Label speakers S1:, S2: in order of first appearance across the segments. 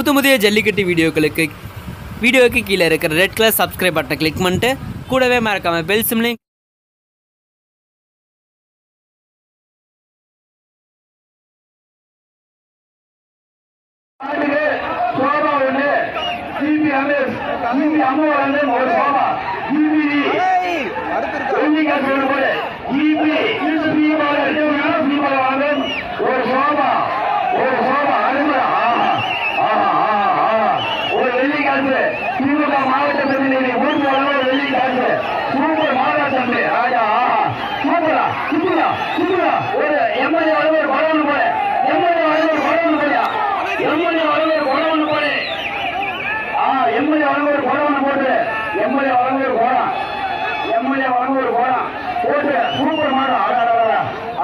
S1: புது புதிய ஜல்லிக்கட்டு வீடியோக்களுக்கு வீடியோவுக்கு கீழே இருக்கிற ரெட் கலர் சப்ஸ்கிரைப் பட்டனை கிளிக் பண்ணிட்டு கூடவே மறக்காம பெல் சிம்லையும்
S2: ஒரு சோபா திமுக மாவட்ட பிரதிநிதி ஊருக்கு வளர்ந்த ஒரு சூப்பர் மாவட்ட தம்பி ராஜா சூப்பரா சூப்பரா சூப்பரா. ஒரு எம்எல்ஏ வளர்ந்த வரவன் போல. எம்எல்ஏ வளர்ந்த வரவன் படம் எம்எல்ஏ வளர்ந்த வரவன் போல. ஆ எம்எல்ஏ வழங்க ஒரு கோடம் போட்டு. எம்எல்ஏ வழங்க ஒரு கோடம் எம்எல்ஏ வழங்க ஒரு கோடம் போட்டு சூப்பர் மாடு. அட, அட, அட, அட.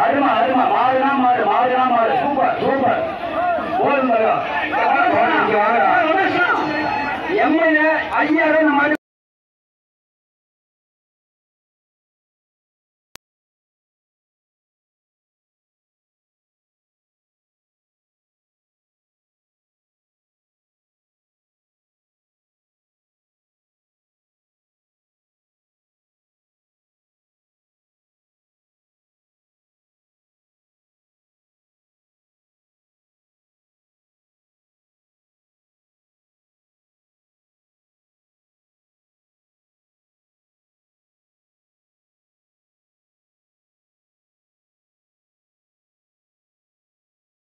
S2: அருமை அருமை. மாடுனா மாடு மாடுனா மாடு. Super super. போதும் மகா. இங்க வாங்கடா. எம்எல்ஏ ஐயாயிரம்